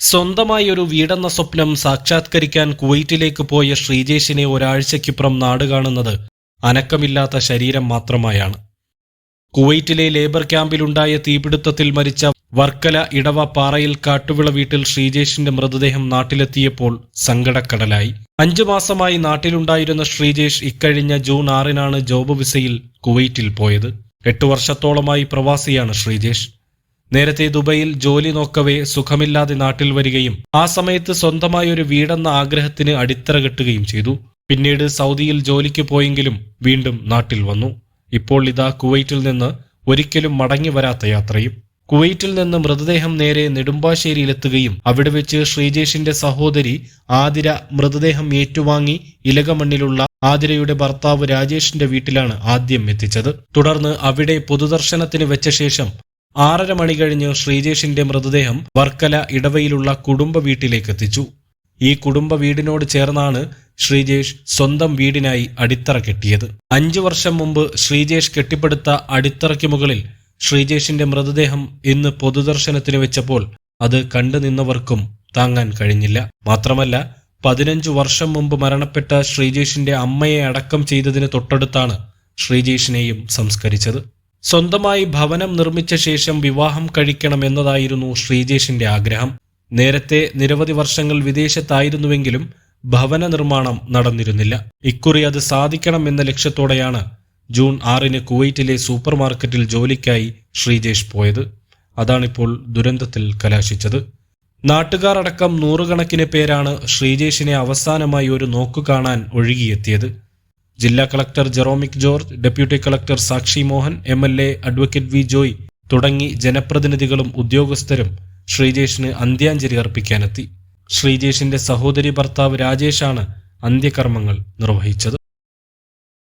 സ്വന്തമായി ഒരു വീടെന്ന സ്വപ്നം സാക്ഷാത്കരിക്കാൻ കുവൈറ്റിലേക്ക് പോയ ശ്രീജേഷിനെ ഒരാഴ്ചയ്ക്കിപ്പുറം നാട് കാണുന്നത് അനക്കമില്ലാത്ത ശരീരം മാത്രമായാണ്. കുവൈറ്റിലെ ലേബർ ക്യാമ്പിലുണ്ടായ തീപിടുത്തത്തിൽ മരിച്ച വർക്കല ഇടവ പാറയിൽ കാട്ടുവിള വീട്ടിൽ ശ്രീജേഷിന്റെ മൃതദേഹം നാട്ടിലെത്തിയപ്പോൾ സങ്കടക്കടലായി. അഞ്ചു മാസമായി നാട്ടിലുണ്ടായിരുന്ന ശ്രീജേഷ് ഇക്കഴിഞ്ഞ ജൂൺ ആറിനാണ് ജോബ് വിസയിൽ കുവൈറ്റിൽ പോയത്. എട്ടു വർഷത്തോളമായി പ്രവാസിയാണ് ശ്രീജേഷ്. നേരത്തെ ദുബൈയിൽ ജോലി നോക്കവേ സുഖമില്ലാതെ നാട്ടിൽ വരികയും ആ സമയത്ത് സ്വന്തമായി ഒരു വീടെന്ന ആഗ്രഹത്തിന് അടിത്തറ കെട്ടുകയും ചെയ്തു. പിന്നീട് സൗദിയിൽ ജോലിക്ക് പോയെങ്കിലും വീണ്ടും നാട്ടിൽ വന്നു. ഇപ്പോൾ ഇതാ കുവൈറ്റിൽ നിന്ന് ഒരിക്കലും മടങ്ങി വരാത്ത യാത്രയും. കുവൈറ്റിൽ നിന്ന് മൃതദേഹം നേരെ നെടുമ്പാശ്ശേരിയിലെത്തുകയും അവിടെ വെച്ച് ശ്രീജേഷിന്റെ സഹോദരി ആതിര മൃതദേഹം ഏറ്റുവാങ്ങി ഇലകമണ്ണിലുള്ള ആതിരയുടെ ഭർത്താവ് രാജേഷിന്റെ വീട്ടിലാണ് ആദ്യം എത്തിച്ചത്. തുടർന്ന് അവിടെ പൊതുദർശനത്തിന് വെച്ച ശേഷം ആറര മണി കഴിഞ്ഞ് ശ്രീജേഷിന്റെ മൃതദേഹം വർക്കല ഇടവയിലുള്ള കുടുംബ വീട്ടിലേക്ക് എത്തിച്ചു ഈ കുടുംബ വീടിനോട് ചേർന്നാണ് ശ്രീജേഷ് സ്വന്തം വീടിനായി അടിത്തറ കെട്ടിയത്. അഞ്ചു വർഷം മുമ്പ് ശ്രീജേഷ് കെട്ടിപ്പടുത്ത അടിത്തറയ്ക്ക് മുകളിൽ ശ്രീജേഷിന്റെ മൃതദേഹം ഇന്ന് പൊതുദർശനത്തിന് വെച്ചപ്പോൾ അത് കണ്ടു നിന്നവർക്കും താങ്ങാൻ കഴിഞ്ഞില്ല. മാത്രമല്ല പതിനഞ്ചു വർഷം മുമ്പ് മരണപ്പെട്ട ശ്രീജേഷിന്റെ അമ്മയെ അടക്കം ചെയ്തതിന് തൊട്ടടുത്താണ് ശ്രീജേഷിനെയും സംസ്കരിച്ചത്. സ്വന്തമായി ഭവനം നിർമ്മിച്ച ശേഷം വിവാഹം കഴിക്കണം എന്നതായിരുന്നു ശ്രീജേഷിന്റെ ആഗ്രഹം. നേരത്തെ നിരവധി വർഷങ്ങൾ വിദേശത്തായിരുന്നുവെങ്കിലും ഭവന നിർമ്മാണം നടന്നിരുന്നില്ല. ഇക്കുറി അത് സാധിക്കണം എന്ന ലക്ഷ്യത്തോടെയാണ് ജൂൺ ആറിന് കുവൈറ്റിലെ സൂപ്പർ മാർക്കറ്റിൽ ജോലിക്കായി ശ്രീജേഷ് പോയത്. അതാണിപ്പോൾ ദുരന്തത്തിൽ കലാശിച്ചത്. നാട്ടുകാർ അടക്കം നൂറുകണക്കിന് പേരാണ് ശ്രീജേഷിനെ അവസാനമായി ഒരു നോക്കു കാണാൻ ഒഴുകിയെത്തിയത്. ജില്ലാ collector Jeromic George deputy collector Sakshi Mohan M L A advocate V Joy തുടങ്ങി ജനപ്രതിനിധികളും ഉദ്യോഗസ്ഥരും ശ്രീജേഷിന് അന്ത്യാഞ്ജലി അർപ്പിക്കാനെത്തി. ശ്രീജേഷിന്റെ സഹോദരി ഭർത്താവ് രാജേഷാണ് അന്ത്യകർമ്മങ്ങൾ നിർവഹിച്ചത്.